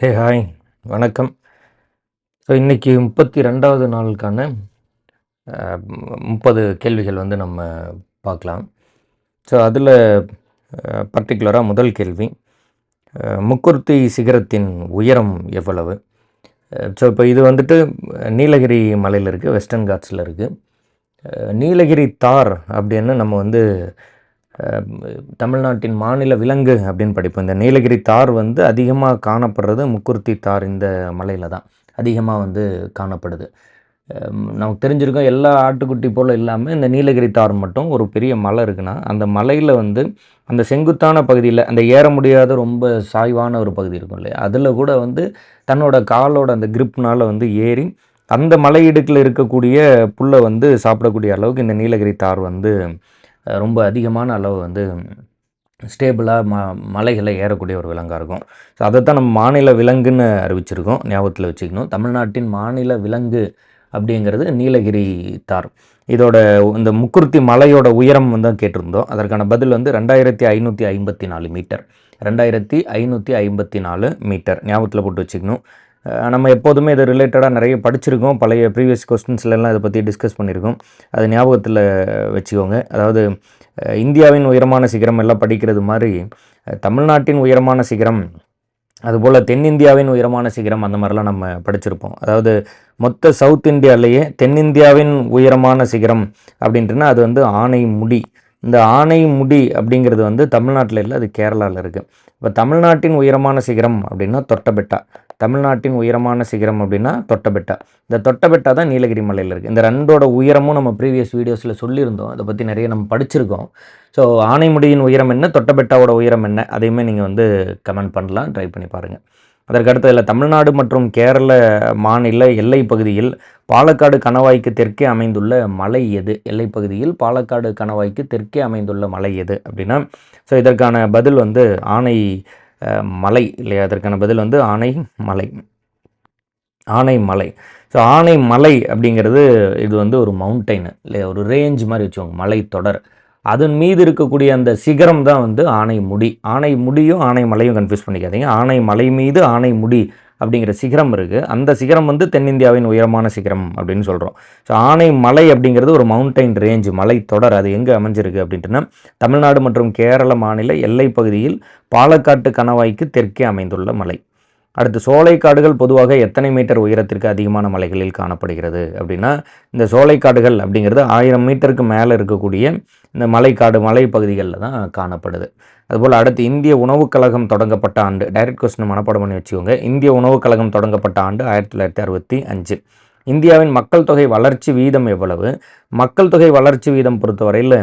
Hey hi வணக்கம். So இன்றைக்கி முப்பத்தி ரெண்டாவது நாளுக்கான முப்பது கேள்விகள் வந்து நம்ம பார்க்கலாம். ஸோ அதில் பர்டிகுலராக முதல் கேள்வி முக்குர்த்தி சிகரத்தின் உயரம் எவ்வளவு? ஸோ இப்போ இது வந்துட்டு நீலகிரி மலையில் இருக்குது வெஸ்டர்ன் காட்ஸில் இருக்குது நீலகிரி தார் அப்படின்னு நம்ம வந்து தமிழ்நாட்டின் மாநில விலங்கு அப்படின்னு படிப்போம். இந்த நீலகிரி தார் வந்து அதிகமாக காணப்படுறது முக்குருத்தி தார் இந்த மலையில் தான். அதிகமாக வந்து காணப்படுது. நமக்கு தெரிஞ்சிருக்கோம் எல்லா ஆட்டுக்குட்டி போல் இல்லாமல் இந்த நீலகிரி தார் மட்டும் ஒரு பெரிய மலை இருக்குன்னா அந்த மலையில் வந்து அந்த செங்குத்தான பகுதியில் அந்த ஏற முடியாத ரொம்ப சாய்வான ஒரு பகுதி இருக்கும் இல்லையா? அதில் கூட வந்து தன்னோட காலோட அந்த கிரிப்னால் வந்து ஏறி அந்த மலையிடுக்கில் இருக்கக்கூடிய புல்லை வந்து சாப்பிடக்கூடிய அளவுக்கு இந்த நீலகிரி தார் வந்து ரொம்ப அதிகமான அளவு வந்து ஸ்டேபிளாக ம மலைகளை ஏறக்கூடிய ஒரு விலங்காக இருக்கும். ஸோ அதை தான் நம்ம மாநில விலங்குன்னு அறிவிச்சிருக்கோம். ஞாபகத்தில் வச்சுக்கணும். தமிழ்நாட்டின் மாநில விலங்கு அப்படிங்கிறது நீலகிரி தார். இதோட இந்த முக்குர்த்தி மலையோட உயரம் வந்து கேட்டிருந்தோம். அதற்கான பதில் வந்து ரெண்டாயிரத்தி ஐநூற்றி ஐம்பத்தி நாலு மீட்டர். ரெண்டாயிரத்தி ஐநூற்றி ஐம்பத்தி நாலு மீட்டர். ஞாபகத்தில் போட்டு வச்சுக்கணும். நம்ம எப்போதுமே இது ரிலேட்டடாக நிறைய படிச்சிருக்கோம். பழைய ப்ரீவியஸ் கொஸ்டின்ஸ்லாம் இதை பற்றி டிஸ்கஸ் பண்ணியிருக்கோம். அது ஞாபகத்தில் வச்சுக்கோங்க. அதாவது இந்தியாவின் உயரமான சிகரம் எல்லாம் படிக்கிறது மாதிரி தமிழ்நாட்டின் உயரமான சிகரம் அதுபோல் தென்னிந்தியாவின் உயரமான சிகரம் அந்த மாதிரிலாம் நம்ம படிச்சிருப்போம். அதாவது மொத்த சவுத் இந்தியாவிலேயே தென்னிந்தியாவின் உயரமான சிகரம் அப்படின்ட்டுனா அது வந்து ஆனைமுடி. இந்த ஆனைமுடி அப்படிங்கிறது வந்து தமிழ்நாட்டில் இல்லை அது கேரளாவில் இருக்குது இப்போ தமிழ்நாட்டின் உயரமான சிகரம் அப்படின்னா தொட்டபெட்டா. தமிழ்நாட்டின் உயரமான சிகரம் அப்படின்னா தொட்டபெட்டா. இந்த தொட்டபெட்டா தான் நீலகிரி மலையில் இருக்குது இந்த ரெண்டோட உயரமும் நம்ம ப்ரீவியஸ் வீடியோஸில் சொல்லியிருந்தோம். அதை பற்றி நிறைய நம்ம படிச்சிருக்கோம். ஸோ ஆனைமுடியின் உயரம் என்ன தொட்டபெட்டாவோட உயரம் என்ன? அதையுமே நீங்கள் வந்து கமெண்ட் பண்ணலாம் ட்ரை பண்ணி பாருங்கள் அதற்கு இதில் தமிழ்நாடு மற்றும் கேரள மாநில எல்லை பகுதியில் பாலக்காடு கணவாய்க்கு தெற்கே அமைந்துள்ள மலை எது? எல்லை பகுதியில் பாலக்காடு கணவாய்க்கு தெற்கே அமைந்துள்ள மலை எது? அப்படின்னா ஸோ இதற்கான பதில் வந்து ஆனை மலை இல்லையா? அதற்கான பதில் வந்து ஆனை மலை. ஆனை மலை. ஸோ ஆனை மலை அப்படிங்கிறது இது வந்து ஒரு மவுண்டைன் இல்லையா? ஒரு ரேஞ்ச் மாதிரி வச்சுக்கோங்க. மலை தொடர். அதன் மீது இருக்கக்கூடிய அந்த சிகரம் தான் வந்து ஆனை முடி. ஆனை முடியும் ஆனை மலையும் கன்ஃபியூஸ் பண்ணிக்காதீங்க. ஆனை மலை மீது ஆனை முடி அப்படிங்கிற சிகரம் இருக்குது அந்த சிகரம் வந்து தென்னிந்தியாவின் உயரமான சிகரம் அப்படின்னு சொல்கிறோம் ஸோ ஆனை மலை அப்படிங்கிறது ஒரு மவுண்டைன் ரேஞ்ச் மலை தொடர் அது எங்கே அமைஞ்சிருக்கு அப்படின்ட்டுனா தமிழ்நாடு மற்றும் கேரள மாநில எல்லை பகுதியில் பாலக்காட்டு கணவாய்க்கு தெற்கே அமைந்துள்ள மலை. அடுத்து சோலைக்காடுகள் பொதுவாக எத்தனை மீட்டர் உயரத்திற்கு அதிகமான மலைகளில் காணப்படுகிறது? அப்படின்னா இந்த சோலைக்காடுகள் அப்படிங்கிறது ஆயிரம் மீட்டருக்கு மேலே இருக்கக்கூடிய இந்த மலைக்காடு மலைப்பகுதிகளில் தான் காணப்படுது. அதுபோல் அடுத்து இந்திய உணவுக் கழகம் தொடங்கப்பட்ட ஆண்டு டைரக்ட் கொஸ்டின் மனப்பாடம் பண்ணி வச்சுக்கோங்க. இந்திய உணவுக் கழகம் தொடங்கப்பட்ட ஆண்டு ஆயிரத்தி தொள்ளாயிரத்தி அறுபத்தி அஞ்சு. இந்தியாவின் மக்கள் தொகை வளர்ச்சி வீதம் எவ்வளவு? மக்கள் தொகை வளர்ச்சி வீதம் பொறுத்தவரையில்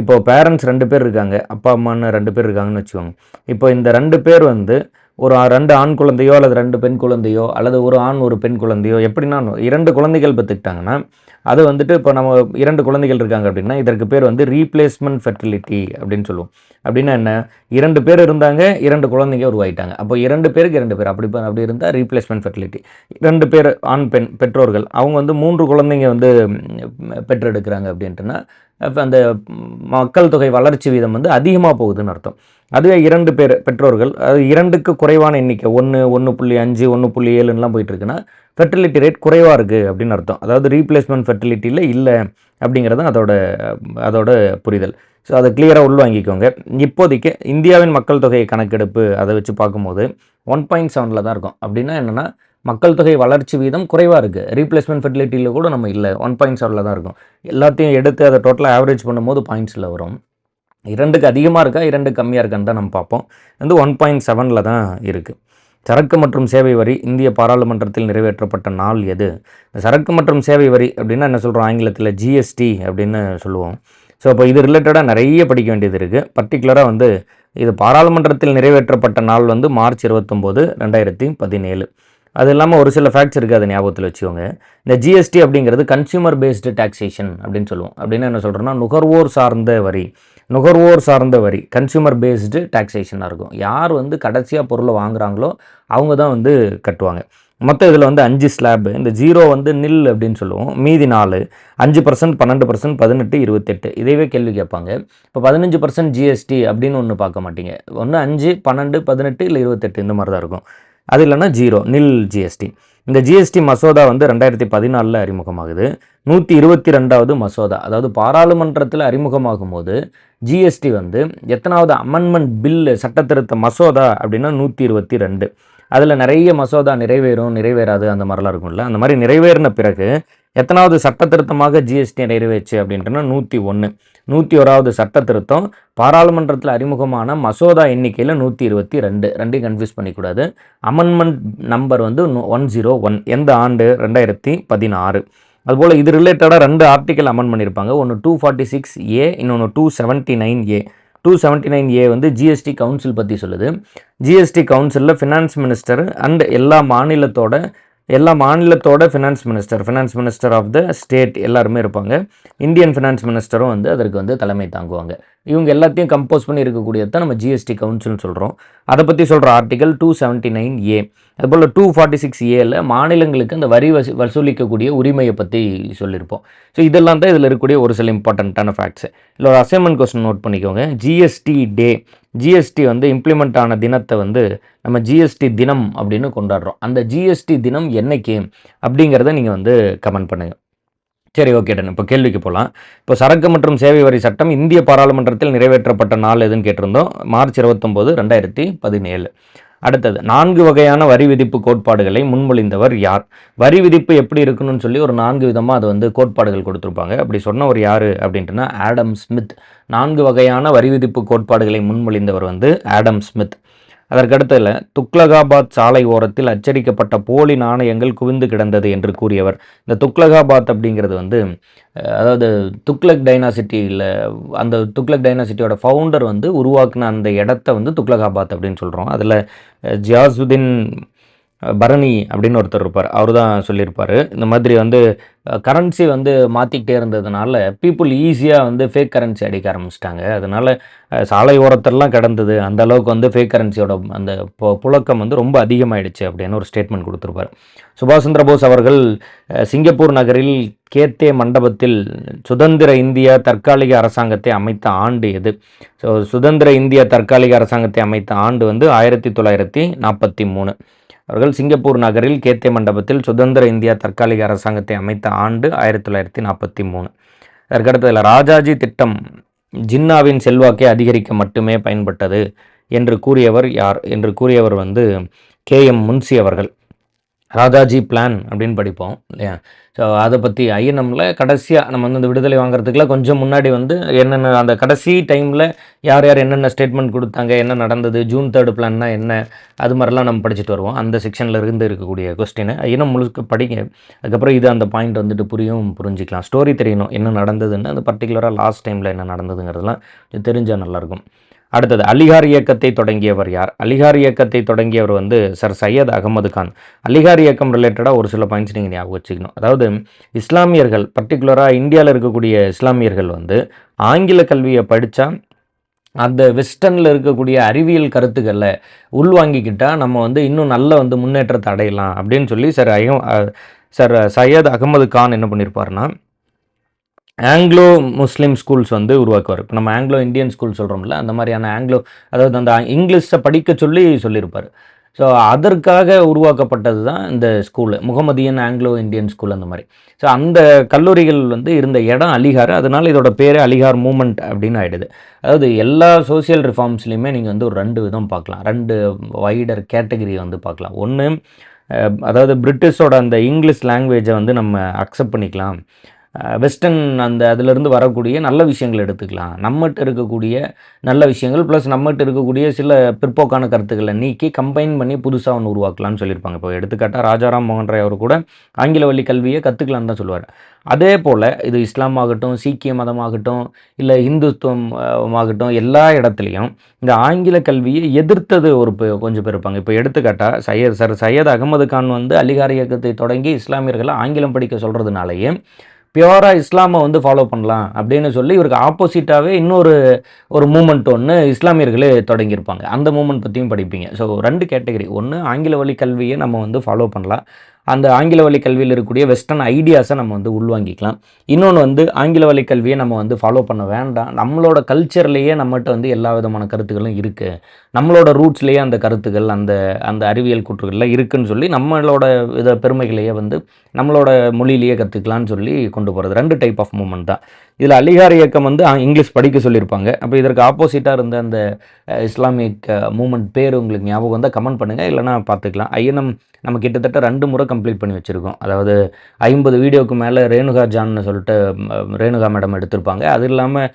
இப்போ பேரண்ட்ஸ் ரெண்டு பேர் இருக்காங்க அப்பா அம்மான்னு ரெண்டு பேர் இருக்காங்கன்னு வச்சுக்கோங்க. இப்போ இந்த ரெண்டு பேர் வந்து ஒரு ரெண்டு ஆண் குழந்தையோ அல்லது ரெண்டு பெண் குழந்தையோ அல்லது ஒரு ஆண் ஒரு பெண் குழந்தையோ எப்படின்னா இரண்டு குழந்தைகள் பெற்றுக்கிட்டாங்கன்னா அது வந்துட்டு இப்போ நம்ம இரண்டு குழந்தைகள் இருக்காங்க அப்படின்னா இதற்கு பேர் வந்து ரீப்ளேஸ்மெண்ட் ஃபெர்டிலிட்டி அப்படின்னு சொல்லுவோம். அப்படின்னா என்ன? இரண்டு பேர் இருந்தாங்க இரண்டு குழந்தைங்க உருவாயிட்டாங்க. அப்போ இரண்டு பேருக்கு இரண்டு பேர். அப்படி அப்படி இருந்தால் ரீப்ளேஸ்மெண்ட் ஃபெர்டிலிட்டி இரண்டு பேர் ஆண் பெண் பெற்றோர்கள் அவங்க வந்து மூன்று குழந்தைங்க வந்து பெற்றெடுக்கிறாங்க அப்படின்ட்டுனா அந்த மக்கள் தொகை வளர்ச்சி வீதம் வந்து அதிகமாக போகுதுன்னு அர்த்தம். அதுவே இரண்டு பேர் பெற்றோர்கள் அது இரண்டுக்கு குறைவான எண்ணிக்கை ஒன்று ஒன்று புள்ளி அஞ்சு ஒன்று புள்ளி ஏழுன்னெலாம் போயிட்டுருக்குன்னா ஃபெர்டிலிட்டி ரேட் குறைவாக இருக்குது அப்படின்னு அர்த்தம். அதாவது ரீப்ளேஸ்மெண்ட் ஃபெர்டிலிட்டியில் இல்லை அப்படிங்கிறது தான் அதோட அதோட புரிதல். ஸோ அதை கிளியராக உள்வாங்கிக்கோங்க. இப்போதைக்கு இந்தியாவின் மக்கள் தொகை கணக்கெடுப்பு அதை வச்சு பார்க்கும்போது ஒன் பாயிண்ட் செவனில் தான் இருக்கும். அப்படின்னா என்னென்னா மக்கள் தொகை வளர்ச்சி வீதம் குறைவாக இருக்குது ரீப்ளேஸ்மெண்ட் ஃபெர்டிலிட்டியில் கூட நம்ம இல்லை. ஒன் பாயிண்ட் செவனில் தான் இருக்கும். எல்லாத்தையும் எடுத்து அதை டோட்டலாக ஆவரேஜ் பண்ணும்போது பாயிண்ட்ஸில் வரும். இரண்டுக்கு அதிகமாக இருக்கா? இரண்டு கம்மியாக இருக்கான்னு தான் நம்ம பார்ப்போம். வந்து ஒன் பாயிண்ட் செவனில் தான் இருக்குது சரக்கு மற்றும் சேவை வரி இந்திய பாராளுமன்றத்தில் நிறைவேற்றப்பட்ட நாள் எது? சரக்கு மற்றும் சேவை வரி அப்படின்னா என்ன சொல்கிறோம் ஆங்கிலத்தில் ஜிஎஸ்டி அப்படின்னு சொல்லுவோம். ஸோ அப்போ இது ரிலேட்டடாக நிறைய படிக்க வேண்டியது இருக்குது பர்டிகுலராக வந்து இது பாராளுமன்றத்தில் நிறைவேற்றப்பட்ட நாள் வந்து மார்ச் இருபத்தொம்போது ரெண்டாயிரத்தி பதினேழு. அது இல்லாமல் ஒரு சில ஃபேக்ட்ஸ் இருக்குது அதை ஞாபகத்தில் வச்சுக்கோங்க. இந்த ஜிஎஸ்டி அப்படிங்கிறது கன்சியூமர் பேஸ்டு டாக்ஸேஷன் அப்படின்னு சொல்லுவோம். அப்படின்னா என்ன சொல்கிறோன்னா நுகர்வோர் சார்ந்த வரி. நுகர்வோர் சார்ந்த வரி கன்சியூமர் பேஸ்டு டாக்ஸேஷனாக இருக்கும். யார் வந்து கடைசியாக பொருளை வாங்குறாங்களோ அவங்க தான் வந்து கட்டுவாங்க. மொத்தம் இதில் வந்து அஞ்சு ஸ்லாப் இந்த ஜீரோ வந்து நில் அப்படின்னு சொல்லுவோம். மீதி நாலு அஞ்சு பர்சன்ட் பன்னெண்டு பர்சன்ட் பதினெட்டு இருபத்தெட்டு. இதையவே கேள்வி கேட்பாங்க. இப்போ பதினஞ்சு பர்சன்ட் ஜிஎஸ்டி அப்படின்னு ஒன்று பார்க்க மாட்டீங்க. ஒன்று அஞ்சு பன்னெண்டு பதினெட்டு இல்லை இருபத்தெட்டு இந்த மாதிரி தான் இருக்கும். அது இல்லைன்னா ஜீரோ நில் ஜிஎஸ்டி இந்த ஜிஎஸ்டி மசோதா வந்து ரெண்டாயிரத்தி பதினாலில் அறிமுகமாகுது. நூற்றி இருபத்தி ரெண்டாவது மசோதா அதாவது பாராளுமன்றத்தில் அறிமுகமாகும் போது ஜிஎஸ்டி வந்து எத்தனாவது அமெண்ட்மெண்ட் பில்லு சட்டத்திருத்த மசோதா அப்படின்னா நூற்றி இருபத்தி ரெண்டு அதில் நிறைய மசோதா நிறைவேறும் நிறைவேறாது அந்த மாதிரிலாம் இருக்கும்ல. அந்த மாதிரி நிறைவேறின பிறகு எத்தனாவது சட்ட திருத்தமாக ஜிஎஸ்டி நிறைவேச்சு அப்படின்றனா நூற்றி ஒன்று நூற்றி ஓராவது சட்ட திருத்தம் பாராளுமன்றத்தில் அறிமுகமான மசோதா எண்ணிக்கையில் நூற்றி இருபத்தி ரெண்டு. ரெண்டையும் கன்ஃபியூஸ் பண்ணிக்கூடாது. அமெண்ட்மெண்ட் நம்பர் வந்து ஒன் ஜீரோ ஒன். எந்த ஆண்டு? ரெண்டாயிரத்தி பதினாறு. அதுபோல் இது ரிலேட்டடாக ரெண்டு ஆர்டிக்கல் அமெண்ட் பண்ணியிருப்பாங்க ஒன்று டூ ஃபார்ட்டி சிக்ஸ் ஏ இன்னொன்று two seventy nine A two seventy nine A வந்து ஜிஎஸ்டி கவுன்சில் பற்றி சொல்லுது. ஜிஎஸ்டி கவுன்சிலில் ஃபினான்ஸ் மினிஸ்டர் அண்ட் எல்லா மாநிலத்தோட எல்லா மாநிலத்தோட finance minister finance minister of the state எல்லாருமே இருப்பாங்க. இந்தியன் ஃபினான்ஸ் மினிஸ்டரும் வந்து அதற்கு வந்து தலைமை தாங்குவாங்க. இவங்க எல்லாத்தையும் கம்போஸ் பண்ணி இருக்கக்கூடியது தான் நம்ம ஜிஎஸ்டி கவுன்சில்னு சொல்கிறோம் அதை பற்றி சொல்கிற article two seventy nine A அதுபோல் டூ ஃபார்ட்டி சிக்ஸ் ஏல மாநிலங்களுக்கு அந்த வரி வசூ வசூலிக்கக்கூடிய உரிமையை பற்றி சொல்லியிருப்போம். ஸோ இதெல்லாம் தான் இதில் இருக்கக்கூடிய ஒரு சில இம்பார்ட்டண்ட்டான ஃபேக்ட்ஸ் இல்லை ஒரு அசைன்மெண்ட் கொஸ்டின் நோட் பண்ணிக்கோங்க. ஜிஎஸ்டி டே ஜிஎஸ்டி வந்து இம்ப்ளிமெண்ட் ஆன தினத்தை வந்து நம்ம ஜிஎஸ்டி தினம் அப்படின்னு கொண்டாடுறோம். அந்த ஜிஎஸ்டி தினம் என்னைக்கு அப்படிங்கிறத நீங்கள் வந்து கமெண்ட் பண்ணுங்கள் சரி ஓகே டன் இப்போ கேள்விக்கு போகலாம் இப்போ சரக்கு மற்றும் சேவை வரி சட்டம் இந்திய பாராளுமன்றத்தில் நிறைவேற்றப்பட்ட நாள் எதுன்னு கேட்டிருந்தோம். மார்ச் இருபத்தொம்போது ரெண்டாயிரத்தி பதினேழு. அடுத்தது நான்கு வகையான வரி விதிப்பு கோட்பாடுகளை முன்மொழிந்தவர் யார்? வரி விதிப்பு எப்படி இருக்கணும்னு சொல்லி ஒரு நான்கு விதமாக அது வந்து கோட்பாடுகள் கொடுத்துருப்பாங்க. அப்படி சொன்னவர் யார் அப்படின்ட்டுனா ஆடம் ஸ்மித். நான்கு வகையான வரி விதிப்பு கோட்பாடுகளை முன்மொழிந்தவர் வந்து ஆடம் ஸ்மித். அதற்கடுத்ததில் துக்லகாபாத் சாலை ஓரத்தில் அச்சடிக்கப்பட்ட போலி நாணயங்கள் குவிந்து கிடந்தது என்று கூறியவர். இந்த துக்லகாபாத் அப்படிங்கிறது வந்து அதாவது துக்லக் டைனாசிட்டியில் அந்த துக்லக் டைனாசிட்டியோட ஃபவுண்டர் வந்து உருவாக்குன அந்த இடத்த வந்து துக்லகாபாத் அப்படின்னு சொல்கிறோம் அதில் ஜியாசுதீன் பரணி அப்படின்னு ஒருத்தர் இருப்பார். அவர் தான் சொல்லியிருப்பார். இந்த மாதிரி வந்து கரன்சி வந்து மாற்றிக்கிட்டே இருந்ததுனால பீப்புள் ஈஸியாக வந்து ஃபேக் கரன்சி அடிக்க ஆரம்பிச்சிட்டாங்க. அதனால் சாலை ஓரத்திலலாம் கிடந்தது. அந்த அளவுக்கு வந்து ஃபேக் கரன்சியோட அந்த புழக்கம் வந்து ரொம்ப அதிகமாகிடுச்சு அப்படின்னு ஒரு ஸ்டேட்மெண்ட் கொடுத்துருப்பார். சுபாஷ் சந்திர போஸ் அவர்கள் சிங்கப்பூர் நகரில் கேத்தே மண்டபத்தில் சுதந்திர இந்தியா தற்காலிக அரசாங்கத்தை அமைத்த ஆண்டு எது? ஸோ சுதந்திர இந்தியா தற்காலிக அரசாங்கத்தை அமைத்த ஆண்டு வந்து ஆயிரத்தி தொள்ளாயிரத்தி நாற்பத்தி மூணு. அவர்கள் சிங்கப்பூர் நகரில் கேத்தே மண்டபத்தில் சுதந்திர இந்தியா தற்காலிக அரசாங்கத்தை அமைத்த ஆண்டு ஆயிரத்தி தொள்ளாயிரத்தி நாற்பத்தி மூணு. அதற்கடுத்ததில் ராஜாஜி திட்டம் ஜின்னாவின் செல்வாக்கை அதிகரிக்க மட்டுமே பயன்பட்டது என்று கூறியவர் யார்? என்று கூறியவர் வந்து கே எம் முன்சி அவர்கள். ராஜாஜி பிளான் அப்படின்னு படிப்போம் இல்லையா? ஸோ அதை பற்றி ஐஎன்எம்மில் கடைசியாக நம்ம வந்து இந்த விடுதலை வாங்குறதுக்குலாம் கொஞ்சம் முன்னாடி வந்து என்னென்ன அந்த கடைசி டைமில் யார் யார் என்னென்ன ஸ்டேட்மெண்ட் கொடுத்தாங்க என்ன நடந்தது ஜூன் தேர்டு பிளான்னா என்ன அது மாதிரிலாம் நம்ம படிச்சுட்டு வருவோம். அந்த செக்ஷனில் இருந்து இருக்கக்கூடிய கொஸ்டினை ஐஎன்எம் முழுக்க படிங்க. அதுக்கப்புறம் இது அந்த பாயிண்ட் வந்துட்டு புரியும் புரிஞ்சிக்கலாம். ஸ்டோரி தெரியணும் என்ன நடந்ததுன்னு அந்த பர்டிகுலராக லாஸ்ட் டைமில் என்ன நடந்ததுங்கிறதுலாம் தெரிஞ்சால் நல்லாயிருக்கும் அடுத்தது அலிகார் இயக்கத்தை தொடங்கியவர் யார்? அலிகார் இயக்கத்தை தொடங்கியவர் வந்து சர் சையத் அகமது கான். அலிகார் இயக்கம் ரிலேட்டடாக ஒரு சில பாயிண்ட்ஸ் நீங்கள் ஞாபகம் வச்சுக்கணும். அதாவது இஸ்லாமியர்கள் பர்டிகுலராக இந்தியாவில் இருக்கக்கூடிய இஸ்லாமியர்கள் வந்து ஆங்கில கல்வியை படித்தா அந்த வெஸ்டர்னில் இருக்கக்கூடிய அறிவியல் கருத்துக்களை உள்வாங்கிக்கிட்டால் நம்ம வந்து இன்னும் நல்ல வந்து முன்னேற்றத்தை அடையலாம் அப்படின்னு சொல்லி சார் ஐயம் சார் சையத் அகமது கான் என்ன பண்ணியிருப்பாருன்னா ஆங்கிலோ முஸ்லீம் ஸ்கூல்ஸ் வந்து உருவாக்குவார். இப்போ நம்ம ஆங்கிலோ இந்தியன் ஸ்கூல் சொல்கிறோம்ல அந்த மாதிரியான ஆங்கிலோ அதாவது அந்த இங்கிலீஷை படிக்க சொல்லி சொல்லியிருப்பார். ஸோ அதற்காக உருவாக்கப்பட்டது தான் இந்த school Mohammedan Anglo Indian school அந்த மாதிரி. ஸோ அந்த கல்லூரிகள் வந்து இருந்த இடம் அலிகார் அதனால் இதோட பேர் அலிகார் மூமெண்ட் அப்படின்னு ஆகிடுது அதாவது எல்லா சோசியல் ரிஃபார்ம்ஸ்லையுமே நீங்கள் வந்து ஒரு ரெண்டு விதம் பார்க்கலாம். ரெண்டு வைடர் கேட்டகரி வந்து பார்க்கலாம். ஒன்று அதாவது பிரிட்டிஷோட அந்த இங்கிலீஷ் லாங்குவேஜை வந்து நம்ம அக்செப்ட் பண்ணிக்கலாம். வெஸ்டர்ன் அந்த அதிலிருந்து வரக்கூடிய நல்ல விஷயங்கள் எடுத்துக்கலாம். நம்மகிட்ட இருக்கக்கூடிய நல்ல விஷயங்கள் ப்ளஸ் நம்மகிட்ட இருக்கக்கூடிய சில பிற்போக்கான கருத்துக்களை நீக்கி கம்பைன் பண்ணி புதுசாக ஒன்று உருவாக்கலாம்னு சொல்லியிருப்பாங்க. இப்போ எடுத்துக்காட்டால் ராஜாராம் மோகன் ராய் அவர் கூட ஆங்கில வழி கல்வியை கற்றுக்கலான்னு தான் சொல்லுவார். அதே போல் இது இஸ்லாம் ஆகட்டும் சீக்கிய மதமாகட்டும் இல்லை இந்துத்துவம் ஆகட்டும் எல்லா இடத்துலையும் இந்த ஆங்கில கல்வியை எதிர்த்தது ஒரு கொஞ்சம் பேர் இருப்பாங்க. இப்போ எடுத்துக்காட்டால் சையத் சார் சையத் அகமது கான் வந்து அலிகார் இயக்கத்தை தொடங்கி இஸ்லாமியர்களை ஆங்கிலம் படிக்க சொல்கிறதுனாலேயே பியூராக இஸ்லாமை வந்து ஃபாலோ பண்ணலாம் அப்படின்னு சொல்லி இவருக்கு ஆப்போசிட்டாகவே இன்னொரு ஒரு மூமெண்ட் ஒன்று இஸ்லாமியர்களே தொடங்கியிருப்பாங்க. அந்த மூமெண்ட் பற்றியும் படிப்பீங்க. ஸோ ரெண்டு கேட்டகரி ஒன்று ஆங்கில வழி கல்வியை நம்ம வந்து ஃபாலோ பண்ணலாம். அந்த ஆங்கில வழி கல்வியில் இருக்கக்கூடிய வெஸ்டர்ன் ஐடியாஸை நம்ம வந்து உள்வாங்கிக்கலாம். இன்னொன்று வந்து ஆங்கில வழி கல்வியை நம்ம வந்து ஃபாலோ பண்ண வேண்டாம். நம்மளோட கல்ச்சர்லேயே நம்மகிட்ட வந்து எல்லா விதமான கருத்துக்களும் இருக்குது நம்மளோட ரூட்ஸ்லேயே அந்த கருத்துக்கள் அந்த அந்த அறிவியல் கூற்றுகள்லாம் இருக்குன்னு சொல்லி நம்மளோட இத பெருமைகளையே வந்து நம்மளோட மொழியிலேயே கற்றுக்கலான்னு சொல்லி கொண்டு போகிறது ரெண்டு டைப் ஆஃப் மூமெண்ட் தான். இதில் அலிகார் இயக்கம் வந்து இங்கிலீஷ் படிக்க சொல்லியிருப்பாங்க. அப்போ இதற்கு ஆப்போசிட்டாக இருந்த அந்த இஸ்லாமிக் மூமெண்ட் பேர் உங்களுக்கு ஞாபகம் வந்தால் கமெண்ட் பண்ணுங்கள் இல்லைனா பார்த்துக்கலாம். ஐஎன்எம் நம்ம கிட்டத்தட்ட ரெண்டு முறை கம்ப்ளீட் பண்ணி வச்சுருக்கோம். அதாவது ஐம்பது வீடியோக்கு மேலே ரேணுகா ஜான்னு சொல்லிட்டு ரேணுகா மேடம் எடுத்திருப்பாங்க. அது இல்லாமல்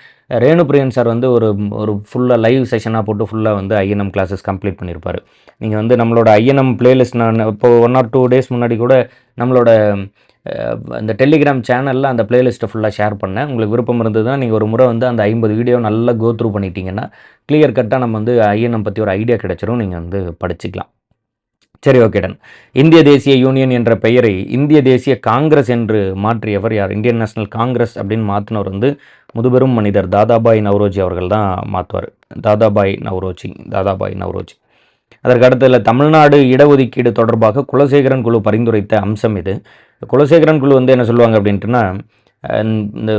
ரேணு பிரியன் சார் வந்து ஒரு ஒரு ஃபுல்லாக லைவ் செஷனாக போட்டு ஃபுல்லாக வந்து ஐஎன்எம் கிளாஸஸ் கம்ப்ளீட் பண்ணியிருப்பார். நீங்கள் வந்து நம்மளோட ஐஎன்எம் பிளேலிஸ்ட் நான் இப்போ ஒன் ஆர் டூ டேஸ் முன்னாடி கூட நம்மளோட இந்த டெலிகிராம் சேனலில் அந்த பிளேலிஸ்ட்டை ஃபுல்லாக ஷேர் பண்ணேன். உங்களுக்கு விருப்பம் இருந்ததுன்னா நீங்கள் ஒரு முறை வந்து அந்த ஐம்பது வீடியோ நல்லா கோ த்ரூ பண்ணிட்டீங்கன்னா கிளியர் கட்டாக நம்ம வந்து ஐஎன்எம் பற்றி ஒரு ஐடியா கிடைச்சிரும். நீங்கள் வந்து படிச்சுக்கலாம். சரி ஓகே டன் இந்திய தேசிய யூனியன் என்ற பெயரை இந்திய தேசிய காங்கிரஸ் என்று மாற்றியவர் யார்? இந்தியன் நேஷனல் காங்கிரஸ் அப்படின்னு மாற்றினவர் வந்து முதுபெரும் மனிதர் தாதாபாய் நவ்ரோஜி அவர்கள் தான் மாற்றுவார் தாதாபாய் நவ்ரோஜி தாதாபாய் நவ்ரோஜி. அதற்கு அடுத்ததுல தமிழ்நாடு இடஒதுக்கீடு தொடர்பாக குலசேகரன் குழு பரிந்துரைத்த அம்சம் இது. குலசேகரன் குழு வந்து என்ன சொல்லுவாங்க அப்படின்ட்டுனா இந்த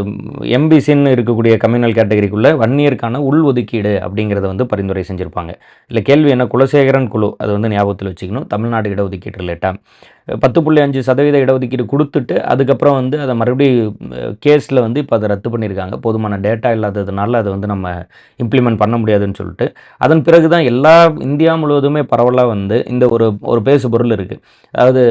எம்பிசின்னு இருக்கக்கூடிய கம்யூனல் கேட்டகரிக்குள்ளே வன்னியருக்கான உள் ஒதுக்கீடு அப்படிங்கிறத வந்து பரிந்துரை செஞ்சுருப்பாங்க. இல்லை கேள்வி என்ன? குலசேகரன் குழு அது வந்து ஞாபகத்தில் வச்சுக்கணும். தமிழ்நாடு இடஒதுக்கீடு ரிலேட்டாக பத்து புள்ளி அஞ்சு சதவீத இடஒதுக்கீடு கொடுத்துட்டு அதுக்கப்புறம் வந்து அதை மறுபடியும் கேஸில் வந்து இப்போ அதை ரத்து பண்ணியிருக்காங்க. போதுமான டேட்டா இல்லாததுனால அதை வந்து நம்ம இம்ப்ளிமெண்ட் பண்ண முடியாதுன்னு சொல்லிட்டு. அதன் பிறகு தான் எல்லா இந்தியா முழுவதுமே பரவலாக வந்து இந்த ஒரு ஒரு பேசு பொருள் இருக்குது அதாவது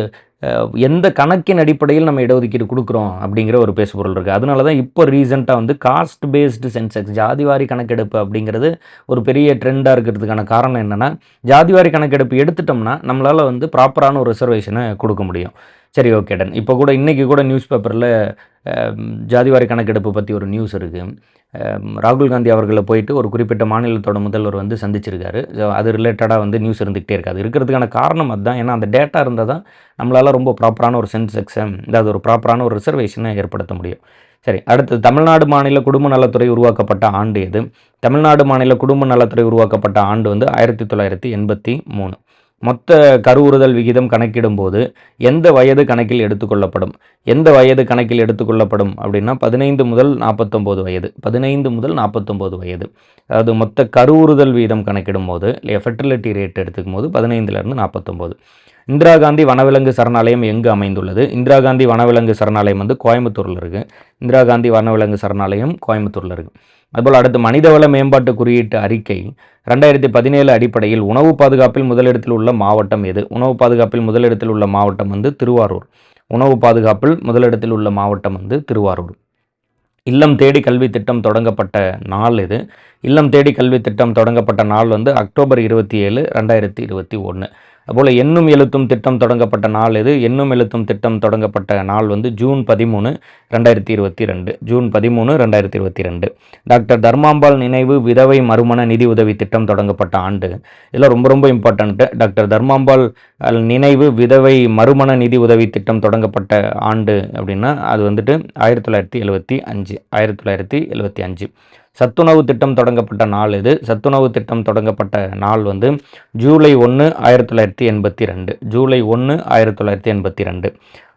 எந்த கணக்கின் அடிப்படையில் நம்ம இடஒதுக்கீடு கொடுக்குறோம் அப்படிங்கிற ஒரு பேசு பொருள் இருக்குது அதனால தான் இப்போ ரீசெண்டாக வந்து காஸ்ட் பேஸ்டு சென்செக்ஸ் ஜாதிவாரி கணக்கெடுப்பு அப்படிங்கிறது ஒரு பெரிய ட்ரெண்டாக இருக்கிறதுக்கான காரணம் என்னென்னா ஜாதிவாரி கணக்கெடுப்பு எடுத்துட்டோம்னா நம்மளால் வந்து ப்ராப்பரான ஒரு ரிசர்வேஷனை கொடுக்க முடியும். சரி ஓகே டன் இப்போ கூட இன்றைக்கி கூட நியூஸ் பேப்பரில் ஜாதிவாரி கணக்கெடுப்பு பற்றி ஒரு நியூஸ் இருக்குது ராகுல் காந்தி அவர்களை போயிட்டு ஒரு குறிப்பிட்ட மாநிலத்தோட முதல்வர் வந்து சந்திச்சிருக்காரு. அது ரிலேட்டடாக வந்து நியூஸ் இருந்துகிட்டே இருக்காது இருக்கிறதுக்கான காரணம் அதுதான். ஏன்னா அந்த டேட்டா இருந்தால் தான் நம்மளால் ரொம்ப ப்ராப்பரான ஒரு சென்செக்ஸை அதாவது ஒரு ப்ராப்பரான ஒரு ரிசர்வேஷனை ஏற்படுத்த முடியும். சரி அடுத்து தமிழ்நாடு மாநில குடும்ப நலத்துறை உருவாக்கப்பட்ட ஆண்டு எது? தமிழ்நாடு மாநில குடும்ப நலத்துறை உருவாக்கப்பட்ட ஆண்டு வந்து ஆயிரத்தி தொள்ளாயிரத்தி எண்பத்தி மூணு. மொத்த கருவுறுதல் விகிதம் கணக்கிடும்போது எந்த வயது கணக்கில் எடுத்துக்கொள்ளப்படும்? எந்த வயது கணக்கில் எடுத்துக்கொள்ளப்படும் அப்படின்னா பதினைந்து முதல் நாற்பத்தொம்போது வயது. பதினைந்து முதல் நாற்பத்தொம்போது வயது. அதாவது மொத்த கருவுறுதல் வீதம் கணக்கிடும் போது இல்லையா ஃபெர்டிலிட்டி ரேட் எடுத்துக்கும் போது பதினைந்துலேருந்து நாற்பத்தொம்போது. இந்திரா காந்தி வனவிலங்கு சரணாலயம் எங்கு அமைந்துள்ளது? இந்திரா காந்தி வனவிலங்கு சரணாலயம் வந்து கோயம்புத்தூரில் இருக்குது இந்திரா காந்தி வனவிலங்கு சரணாலயம் கோயம்புத்தூரில் இருக்குது அதுபோல் அடுத்து மனிதவள மேம்பாட்டு குறியீட்டு அறிக்கை. ரெண்டாயிரத்தி பதினேழு அடிப்படையில் உணவு பாதுகாப்பில் முதலிடத்தில் உள்ள மாவட்டம் எது? உணவு பாதுகாப்பில் முதலிடத்தில் உள்ள மாவட்டம் வந்து திருவாரூர். உணவு பாதுகாப்பில் முதலிடத்தில் உள்ள மாவட்டம் வந்து திருவாரூர். இல்லம் தேடி கல்வி திட்டம் தொடங்கப்பட்ட நாள் இது இல்லம் தேடி கல்வி திட்டம் தொடங்கப்பட்ட நாள் வந்து அக்டோபர் இருபத்தி ஏழு ரெண்டாயிரத்தி இருபத்தி ஒன்று அதுபோல் எண்ணும் எழுத்தும் திட்டம் தொடங்கப்பட்ட நாள் இது எண்ணும் எழுத்தும் திட்டம் தொடங்கப்பட்ட நாள் வந்து ஜூன் பதிமூணு ரெண்டாயிரத்தி இருபத்தி ரெண்டு. ஜூன் பதிமூணு ரெண்டாயிரத்தி இருபத்தி ரெண்டு. டாக்டர் தர்மாம்பாள் நினைவு விதவை மறுமண நிதி உதவி திட்டம் தொடங்கப்பட்ட ஆண்டு. இதெல்லாம் ரொம்ப ரொம்ப இம்பார்ட்டண்ட்டு டாக்டர் தர்மாம்பாள் நினைவு விதவை மறுமண நிதி உதவி திட்டம் தொடங்கப்பட்ட ஆண்டு அப்படின்னா அது வந்துட்டு ஆயிரத்தி தொள்ளாயிரத்தி எழுபத்தி அஞ்சு ஆயிரத்தி தொள்ளாயிரத்தி எழுபத்தி அஞ்சு. சத்துணவு திட்டம் தொடங்கப்பட்ட நாள் இது. சத்துணவு திட்டம் தொடங்கப்பட்ட நாள் வந்து ஜூலை ஒன்று ஆயிரத்தி தொள்ளாயிரத்தி எண்பத்தி ரெண்டு. ஜூலை ஒன்று ஆயிரத்தி தொள்ளாயிரத்தி எண்பத்தி ரெண்டு.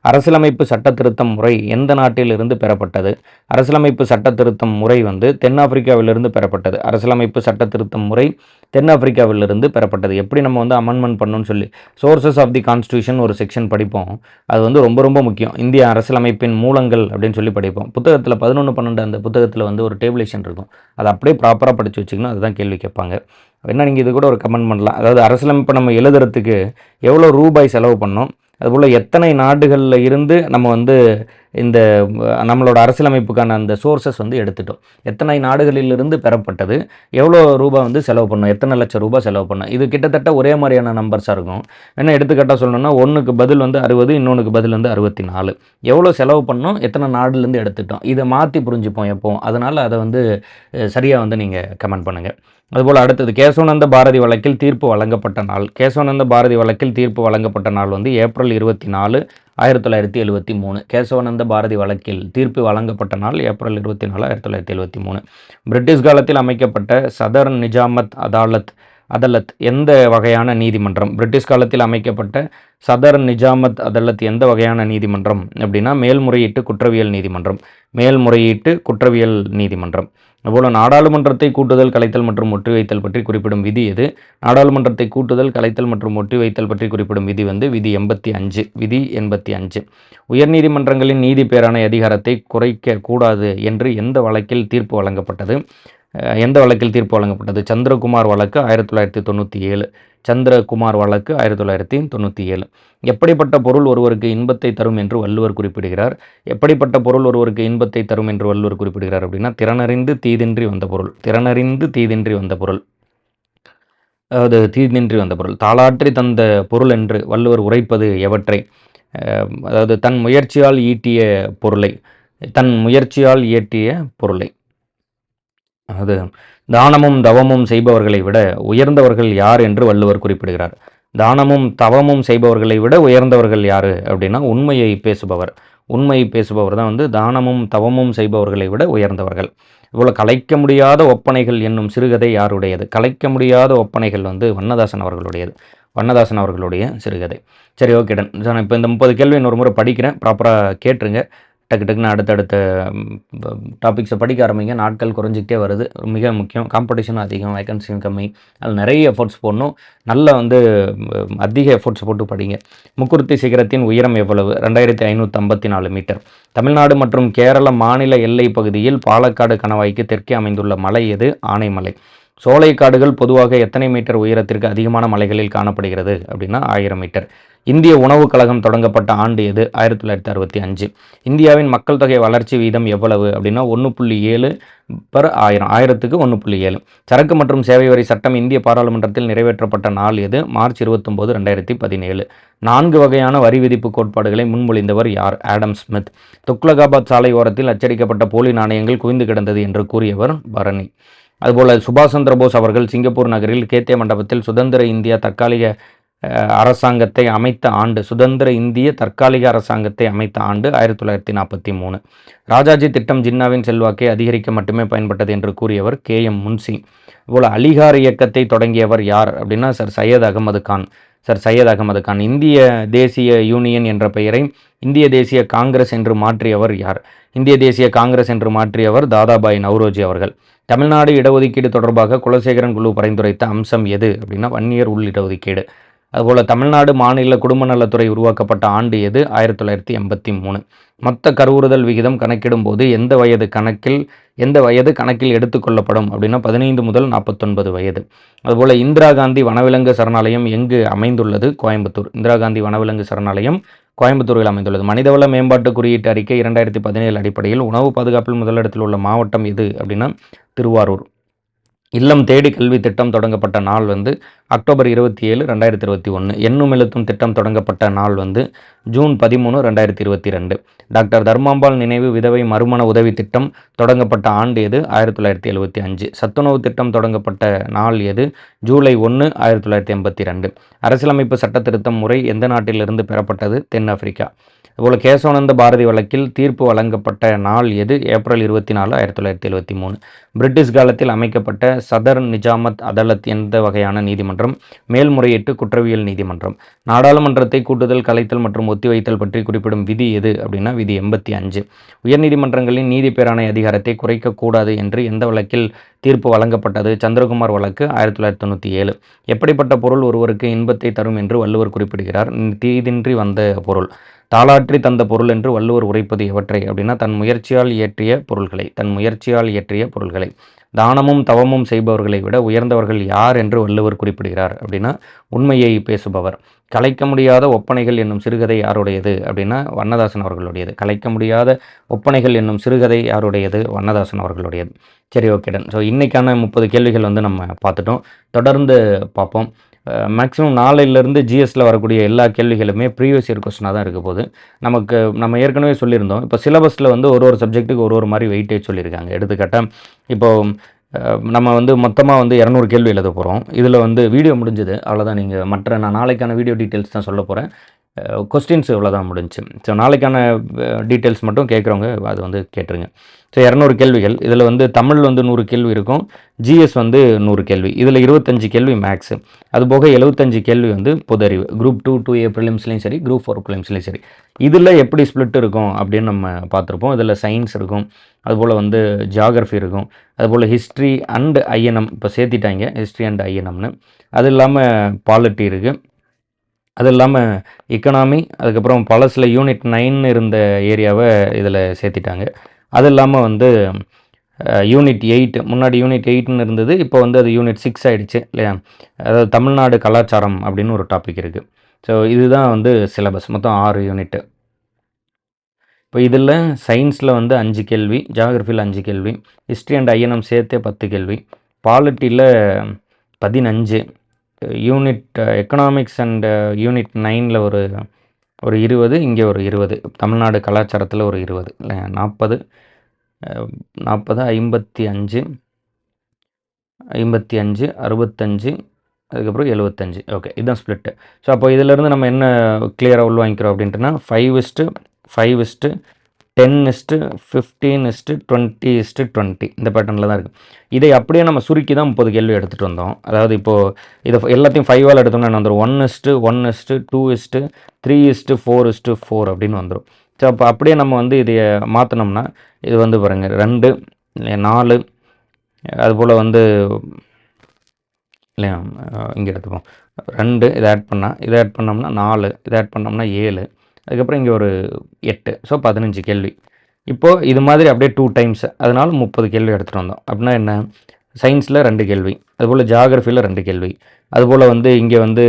அரசியலமைப்பு சட்ட திருத்தம் முறை எந்த நாட்டிலிருந்து பெறப்பட்டது? அரசியலமைப்பு சட்ட திருத்தம் முறை வந்து தென்னாப்பிரிக்காவிலிருந்து பெறப்பட்டது. அரசியலமைப்பு சட்ட திருத்தம் முறை தென்னாப்பிரிக்காவிலிருந்து பெறப்பட்டது. எப்படி நம்ம வந்து அமெண்ட்மெண்ட் பண்ணணும்னு சொல்லி சோர்சஸ் ஆஃப் தி கான்ஸ்டியூஷன் ஒரு செக்ஷன் படிப்போம். அது வந்து ரொம்ப ரொம்ப முக்கியம். இந்திய அரசியலமைப்பின் மூலங்கள் அப்படின்னு சொல்லி படிப்போம். புத்தகத்தில் பதினொன்று பன்னெண்டு அந்த புத்தகத்தில் வந்து ஒரு டேபிளேஷன் இருக்கும். அதை அப்படியே ப்ராப்பராக படித்து வச்சுக்கணும். அதுதான் கேள்வி கேட்பாங்க. என்ன நீங்கள் இது கூட ஒரு கமெண்ட் பண்ணலாம். அதாவது அரசியலமைப்பை நம்ம எழுதுறதுக்கு எவ்வளோ ரூபாய் செலவு பண்ணோம்? அதுபோல் எத்தனை நாடுகளில் இருந்து நம்ம வந்து இந்த நம்மளோட அரசியலமைப்புக்கான அந்த சோர்சஸ் வந்து எடுத்துட்டோம். எத்தனை நாடுகளிலிருந்து பெறப்பட்டது? எவ்வளோ ரூபாய் வந்து செலவு பண்ணோம்? எத்தனை லட்சம் ரூபாய் செலவு பண்ணோம்? இது கிட்டத்தட்ட ஒரே மாதிரியான நம்பர்ஸாக இருக்கும். என்ன எடுத்துக்காட்டாக சொல்லணும்னா ஒன்றுக்கு பதில் வந்து அறுபது இன்னொன்றுக்கு பதில் வந்து அறுபத்தி நாலு எவ்வளோ செலவு பண்ணோம்? எத்தனை நாடுலேருந்து எடுத்துட்டோம்? இதை மாற்றி புரிஞ்சுப்போம் எப்போ அதனால் அதை வந்து சரியாக வந்து நீங்கள் கமெண்ட் பண்ணுங்கள் அதுபோல் அடுத்தது கேசவானந்த பாரதி வழக்கில் தீர்ப்பு வழங்கப்பட்ட நாள். கேசவானந்த பாரதி வழக்கில் தீர்ப்பு வழங்கப்பட்ட நாள் வந்து ஏப்ரல் இருபத்தி நாலு ஆயிரத்தி தொள்ளாயிரத்தி எழுபத்தி மூணு. கேசவானந்த பாரதி வழக்கில் தீர்ப்பு வழங்கப்பட்ட நாள் ஏப்ரல் இருபத்தி நாலு ஆயிரத்தி தொள்ளாயிரத்தி எழுபத்தி மூணு. பிரிட்டிஷ் காலத்தில் அமைக்கப்பட்ட சதர்ன் நிஜாமத் அதாலத் அதலத் எந்த வகையான நீதிமன்றம்? பிரிட்டிஷ் காலத்தில் அமைக்கப்பட்ட சதர் நிஜாமத் அதலத் எந்த வகையான நீதிமன்றம்? அப்படின்னா மேல்முறையீட்டு குற்றவியல் நீதிமன்றம். மேல்முறையீட்டு குற்றவியல் நீதிமன்றம். அதுபோல் நாடாளுமன்றத்தை கூட்டுதல் கலைத்தல் மற்றும் ஒத்திவைத்தல் பற்றி குறிப்பிடும் விதி எது? நாடாளுமன்றத்தை கூட்டுதல் கலைத்தல் மற்றும் ஒத்திவைத்தல் பற்றி குறிப்பிடும் விதி வந்து விதி எண்பத்தி அஞ்சு. விதி எண்பத்தி அஞ்சு. உயர்நீதிமன்றங்களின் நீதி பேரான அதிகாரத்தை குறைக்க கூடாது என்று எந்த வழக்கில் தீர்ப்பு வழங்கப்பட்டது? எந்த வழக்கில் தீர்ப்பு வழங்கப்பட்டது? சந்திரகுமார் வழக்கு ஆயிரத்தி தொள்ளாயிரத்தி தொண்ணூற்றி ஏழு. சந்திரகுமார் வழக்கு ஆயிரத்தி தொள்ளாயிரத்தி தொண்ணூற்றி ஏழு. எப்படிப்பட்ட பொருள் ஒருவருக்கு இன்பத்தை தரும் என்று வள்ளுவர் குறிப்பிடுகிறார்? எப்படிப்பட்ட பொருள் ஒருவருக்கு இன்பத்தை தரும் என்று வள்ளுவர் குறிப்பிடுகிறார் அப்படின்னா திறனறிந்து தீதின்றி வந்த பொருள். திறனறிந்து தீதின்றி வந்த பொருள். அதாவது தீதின்றி வந்த பொருள். தாளாற்றி தந்த பொருள் என்று வள்ளுவர் உரைப்பது எவற்றை? அதாவது தன் முயற்சியால் ஈட்டிய பொருளை தன் முயற்சியால் இயற்றிய பொருளை. அது தானமும் தவமும் செய்பவர்களை விட உயர்ந்தவர்கள் யார் என்று வள்ளுவர் குறிப்பிடுகிறார். தானமும் தவமும் செய்பவர்களை விட உயர்ந்தவர்கள் யார் அப்படின்னா உண்மையை பேசுபவர். உண்மை பேசுபவர் தான் வந்து தானமும் தவமும் செய்பவர்களை விட உயர்ந்தவர்கள். இவ்வளோ கலைக்க முடியாத ஒப்பனைகள் என்னும் சிறுகதை யாருடையது? கலைக்க முடியாத ஒப்பனைகள் வந்து வண்ணதாசன் அவர்களுடையது. வண்ணதாசன் அவர்களுடைய சிறுகதை. சரி ஓகே டன் நான் இப்போ இந்த முப்பது கேள்வி இன்னொரு முறை படிக்கிறேன். ப்ராப்பராக கேட்டுருங்க. டக்கு டக்குன்னு அடுத்தடுத்த டாபிக்ஸை படிக்க ஆரம்பிங்க. நாட்கள் குறைஞ்சிக்கிட்டே வருது. மிக முக்கியம். காம்படிஷனும் அதிகம் வேகன்சியும் கம்மி. அதில் நிறைய எஃபோர்ட்ஸ் போடணும். நல்ல வந்து அதிக எஃபோர்ட்ஸ் போட்டு படிங்க. முக்குருத்தி சிகரத்தின் உயரம் எவ்வளவு? ரெண்டாயிரத்தி ஐநூற்றி ஐம்பத்தி நாலு மீட்டர். தமிழ்நாடு மற்றும் கேரள மாநில எல்லை பகுதியில் பாலக்காடு கணவாய்க்கு தெற்கே அமைந்துள்ள மலை எது? ஆனைமலை. சோலைக்காடுகள் பொதுவாக எத்தனை மீட்டர் உயரத்திற்கு அதிகமான மலைகளில் காணப்படுகிறது அப்படின்னா ஆயிரம் மீட்டர். இந்திய உணவுக் கழகம் தொடங்கப்பட்ட ஆண்டு எது? ஆயிரத்தி தொள்ளாயிரத்தி அறுபத்தி அஞ்சு. இந்தியாவின் மக்கள் தொகை வளர்ச்சி வீதம் எவ்வளவு அப்படின்னா ஒன்று புள்ளி ஏழு பர் ஆயிரம் ஆயிரத்துக்கு ஒன்று புள்ளி ஏழு. சரக்கு மற்றும் சேவை வரி சட்டம் இந்திய பாராளுமன்றத்தில் நிறைவேற்றப்பட்ட நாள் எது? மார்ச் இருபத்தொம்போது ரெண்டாயிரத்தி பதினேழு. நான்கு வகையான வரி விதிப்பு கோட்பாடுகளை முன்மொழிந்தவர் யார்? Adam Smith. துக்லகாபாத் சாலை ஓரத்தில் அச்சடிக்கப்பட்ட போலி நாணயங்கள் குவிந்து கிடந்தது என்று கூறியவர் பரணி. அதுபோல் சுபாஷ் சந்திர போஸ் அவர்கள் சிங்கப்பூர் நகரில் கேத்தே மண்டபத்தில் சுதந்திர இந்தியா தற்காலிக அரசாங்கத்தை அமைத்த ஆண்டு சுதந்திர இந்திய தற்காலிக அரசாங்கத்தை அமைத்த ஆண்டு ஆயிரத்தி தொள்ளாயிரத்தி நாற்பத்தி மூணு. ராஜாஜி திட்டம் ஜின்னாவின் செல்வாக்கை அதிகரிக்க மட்டுமே பயன்பட்டது என்று கூறியவர் கே எம் முன்சி. இதுபோல் அலிகார் இயக்கத்தை தொடங்கியவர் யார் அப்படின்னா சார் சையத் அகமது கான். சர் சையத் அகமது கான் இந்திய தேசிய யூனியன் என்ற பெயரை இந்திய தேசிய காங்கிரஸ் என்று மாற்றியவர் யார்? இந்திய தேசிய காங்கிரஸ் என்று மாற்றியவர் தாதாபாய் நவ்ரோஜி அவர்கள். தமிழ்நாடு இடஒதுக்கீடு தொடர்பாக குலசேகரன் குழு பரிந்துரைத்த அம்சம் எது? அப்படின்னா வன்னியர் உள் இடஒதுக்கீடு அதுபோல் தமிழ்நாடு மாநில குடும்ப நலத்துறை உருவாக்கப்பட்ட ஆண்டு எது? ஆயிரத்தி தொள்ளாயிரத்தி எண்பத்தி மூணு. மொத்த கருவுறுதல் விகிதம் கணக்கிடும்போது எந்த வயது கணக்கில் எந்த வயது கணக்கில் எடுத்துக்கொள்ளப்படும் அப்படின்னா பதினைந்து முதல் நாற்பத்தொன்பது வயது. அதுபோல் இந்திரா காந்தி வனவிலங்கு சரணாலயம் எங்கு அமைந்துள்ளது? கோயம்புத்தூர். இந்திரா காந்தி வனவிலங்கு சரணாலயம் கோயம்புத்தூரில் அமைந்துள்ளது. மனிதவள மேம்பாட்டு குறியீட்டு அறிக்கை இரண்டாயிரத்தி பதினேழு அடிப்படையில் உணவு பாதுகாப்பில் முதலிடத்தில் உள்ள மாவட்டம் எது அப்படின்னா திருவாரூர். இல்லம் தேடி கல்வி திட்டம் தொடங்கப்பட்ட நாள் வந்து அக்டோபர் இருபத்தி ஏழு ரெண்டாயிரத்தி இருபத்தி ஒன்று எண்ணும் எழுத்தும் திட்டம் தொடங்கப்பட்ட நாள் வந்து ஜூன் பதிமூணு ரெண்டாயிரத்தி இருபத்தி ரெண்டு. டாக்டர் தர்மாம்பாள் நினைவு விதவை மறுமண உதவி திட்டம் தொடங்கப்பட்ட ஆண்டு எது? ஆயிரத்தி தொள்ளாயிரத்தி எழுபத்தி அஞ்சு. சத்துணவு திட்டம் தொடங்கப்பட்ட நாள் எது? ஜூலை ஒன்று ஆயிரத்தி தொள்ளாயிரத்தி எண்பத்தி ரெண்டு. அரசியலமைப்பு சட்ட திருத்தம் முறை எந்த நாட்டிலிருந்து பெறப்பட்டது? தென்னாப்பிரிக்கா. இவ்வளோ கேசவானந்த பாரதி வழக்கில் தீர்ப்பு வழங்கப்பட்ட நாள் எது? ஏப்ரல் இருபத்தி நாலு ஆயிரத்தி தொள்ளாயிரத்தி எழுபத்தி மூணு. பிரிட்டிஷ் காலத்தில் அமைக்கப்பட்ட சதர் நிஜாமத் அதலத் எந்த வகையான நீதிமன்றம்? மேல்முறையீட்டு குற்றவியல் நீதிமன்றம். நாடாளுமன்றத்தை கூட்டுதல் கலைத்தல் மற்றும் ஒத்திவைத்தல் பற்றி குறிப்பிடும் விதி எது அப்படின்னா விதி எண்பத்தி அஞ்சு. உயர்நீதிமன்றங்களின் நீதி பேராணை அதிகாரத்தை குறைக்கக்கூடாது என்று எந்த வழக்கில் தீர்ப்பு வழங்கப்பட்டது? சந்திரகுமார் வழக்கு ஆயிரத்தி தொள்ளாயிரத்தி தொண்ணூற்றி ஏழு. எப்படிப்பட்ட பொருள் ஒருவருக்கு இன்பத்தை தரும் என்று வள்ளுவர் குறிப்பிடுகிறார். தீதின்றி வந்த பொருள். தாளாற்றி தந்த பொருள் என்று வள்ளுவர் உரைப்பது எவற்றை? அப்படின்னா தன் முயற்சியால் இயற்றிய பொருள்களை. தன் முயற்சியால் இயற்றிய பொருள்களை. தானமும் தவமும் செய்பவர்களை விட உயர்ந்தவர்கள் யார் என்று வள்ளுவர் குறிப்பிடுகிறார் அப்படின்னா உண்மையை பேசுபவர். கலைக்க முடியாத ஒப்பனைகள் என்னும் சிறுகதை யாருடையது அப்படின்னா வண்ணதாசன் அவர்களுடையது. கலைக்க முடியாத ஒப்பனைகள் என்னும் சிறுகதை யாருடையது? வண்ணதாசன் அவர்களுடையது. சரி ஓகே டன் ஸோ இன்றைக்கான முப்பது கேள்விகள் வந்து நம்ம பார்த்துட்டோம். தொடர்ந்து பார்ப்போம். மேக்ஸிமம் நாளையிலேருந்து ஜிஎஸ்சில் வரக்கூடிய எல்லா கேள்விகளுமே ப்ரீவியஸ் இயர் கொஸ்டினாக தான் இருக்க போகுது. நமக்கு நம்ம ஏற்கனவே சொல்லியிருந்தோம். இப்போ சிலபஸில் வந்து ஒரு ஒரு சப்ஜெக்ட்டுக்கு ஒரு ஒரு மாதிரி வெயிட்டேஜ் சொல்லியிருக்காங்க. எடுத்துக்காட்டால் இப்போ நம்ம வந்து மொத்தமாக வந்து இரநூறு கேள்வி எழுத போகிறோம் இதில் வந்து வீடியோ முடிஞ்சது. அவ்வளோதான் நீங்கள் மற்ற நான் நாளைக்கான வீடியோ டீட்டெயில்ஸ் தான் சொல்ல போகிறேன் கொஸ்டின்ஸ் இவ்வளோ தான் முடிஞ்சு ஸோ நாளைக்கான டீட்டெயில்ஸ் மட்டும் கேட்குறவங்க அது வந்து கேட்டுருங்க. ஸோ இரநூறு கேள்விகள். இதில் வந்து தமிழ் வந்து நூறு கேள்வி இருக்கும். ஜிஎஸ் வந்து நூறு கேள்வி. இதில் இருபத்தஞ்சு கேள்வி மேக்ஸு அது போக எழுபத்தஞ்சு கேள்வி வந்து பொது அறிவு. குரூப் டூ டூ ஏ ப்ரிலிம்ஸ்லேயும் சரி குரூப் ஃபோர் ப்ரிலிம்ஸ்லேயும் சரி. இதில் எப்படி ஸ்ப்ளிட் இருக்கும் அப்படின்னு நம்ம பார்த்துருப்போம். இதில் சயின்ஸ் இருக்கும். அதுபோல் வந்து ஜியாகிரஃபி இருக்கும். அதுபோல் ஹிஸ்ட்ரி அண்டு ஐஎன்எம் இப்போ சேர்த்திட்டாங்க. ஹிஸ்ட்ரி அண்ட் ஐஎன்எம்னு அது இல்லாமல் பாலிட்டி இருக்குது அது இல்லாமல் எக்கனாமி அதுக்கப்புறம் பழசில் யூனிட் நைன் இருந்த ஏரியாவை இதில் சேர்த்திட்டாங்க. அது இல்லாமல் வந்து யூனிட் எயிட் முன்னாடி யூனிட் எயிட்னு இருந்தது இப்போ வந்து அது யூனிட் சிக்ஸ் ஆகிடுச்சு இல்லையா? அதாவது தமிழ்நாடு கலாச்சாரம் அப்படின்னு ஒரு டாபிக் இருக்குது ஸோ இதுதான் வந்து சிலபஸ் மொத்தம் ஆறு யூனிட்டு இப்போ இதில் சயின்ஸில் வந்து அஞ்சு கேள்வி ஜியாகிரஃபியில் அஞ்சு கேள்வி ஹிஸ்ட்ரி அண்ட் ஐஎன்எம் சேர்த்தே பத்து கேள்வி பாலிட்டியில் பதினஞ்சு யூனிட் எக்கனாமிக்ஸ் அண்ட் யூனிட் நைனில் ஒரு ஒரு இருபது இங்கே ஒரு இருபது தமிழ்நாடு கலாச்சாரத்தில் ஒரு இருபது இல்லை நாற்பது நாற்பது ஐம்பத்தி அஞ்சு ஐம்பத்தி அஞ்சு அறுபத்தஞ்சு அதுக்கப்புறம் எழுபத்தஞ்சு ஓகே இதுதான் ஸ்ப்ளிட்டு. ஸோ அப்போ இதிலேருந்து நம்ம என்ன கிளியராக உள்வாங்கிக்கிறோம் அப்படின்ட்டுனா five is to five is to ten is to fifteen is to twenty is to twenty இந்த பேட்டர்னில் தான் இருக்குது இதை அப்படியே நம்ம சுருக்கி தான் முப்பது கேள்வி எடுத்துகிட்டு வந்தோம். அதாவது இப்போது இதை எல்லாத்தையும் ஃபைவால் எடுத்தோம்னா என்ன வந்துடும் one is to one is to two is to three is to four is to four அப்படின்னு வந்துடும் ஸோ அப்போ அப்படியே நம்ம வந்து இதை மாற்றினோம்னா இது வந்து பாருங்கள் ரெண்டு நாலு அதுபோல் வந்து இல்லையா இங்கே எடுத்துப்போம். ரெண்டு இதை ஆட் பண்ணால் இதை ஆட் பண்ணோம்னா நாலு இதை ஆட் பண்ணோம்னா ஏழு அதுக்கப்புறம் இங்கே ஒரு எட்டு. ஸோ பதினஞ்சு கேள்வி. இப்போது இது மாதிரி அப்படியே டூ டைம்ஸ் அதனால் முப்பது கேள்வி எடுத்துகிட்டு வந்தோம். அப்படின்னா என்ன? சயின்ஸில் ரெண்டு கேள்வி. அதுபோல் ஜாகிரஃபியில் ரெண்டு கேள்வி. அதுபோல் வந்து இங்கே வந்து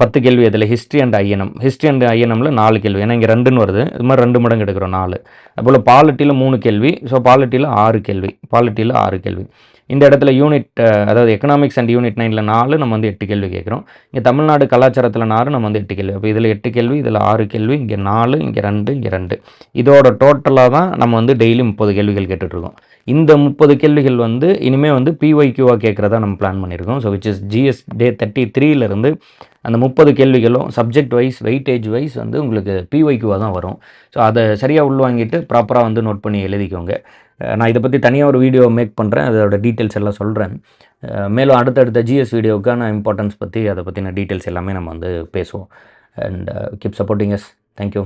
பத்து கேள்வி அதில் history and INM history and ஐஎன்எம்மில் நாலு கேள்வி. ஏன்னா இங்கே ரெண்டுன்னு வருது. இது மாதிரி ரெண்டு மடங்கு எடுக்கிறோம் நாலு. அதுபோல் பாலிட்டியில் மூணு கேள்வி. ஸோ பாலிட்டியில் ஆறு கேள்வி. பாலிட்டியில் ஆறு கேள்வி. இந்த இடத்துல யூனிட் அதாவது எக்கனாமிக்ஸ் அண்ட் யூனிட் நைனில் நாலு நம்ம வந்து எட்டு கேள்வி கேட்குறோம். இங்கே தமிழ்நாடு கலாச்சாரத்தில் நாலு நம்ம வந்து எட்டு கேள்வி. அப்போ இதில் எட்டு கேள்வி இதில் ஆறு கேள்வி இங்கே நாலு இங்கே ரெண்டு இங்கே ரெண்டு. இதோட டோட்டலாக தான் நம்ம வந்து டெய்லி முப்பது கேள்விகள் கேட்டுட்ருக்கோம் இந்த முப்பது கேள்விகள் வந்து இனிமேல் வந்து பிஒய்க்யூவாக கேட்குறதா நம்ம பிளான் பண்ணியிருக்கோம் so which is GS day thirty த்ரீலேருந்து அந்த முப்பது கேள்விகளும் சப்ஜெக்ட் வைஸ் வெயிட்டேஜ் வைஸ் வந்து உங்களுக்கு பிஒய்க்யூவாக தான் வரும். ஸோ அதை சரியாக உள்வாங்கிட்டு ப்ராப்பராக வந்து நோட் பண்ணி எழுதிக்கோங்க. நான் இதை பற்றி தனியாக ஒரு வீடியோ மேக் பண்ணுறேன் அதோட டீட்டெயில்ஸ் எல்லாம் சொல்கிறேன் மேலும் அடுத்தடுத்த ஜிஎஸ் வீடியோக்கான இம்பார்ட்டன்ஸ் பற்றி அதை பற்றின டீட்டெயில்ஸ் எல்லாமே நம்ம வந்து பேசுவோம். And keep supporting us thank you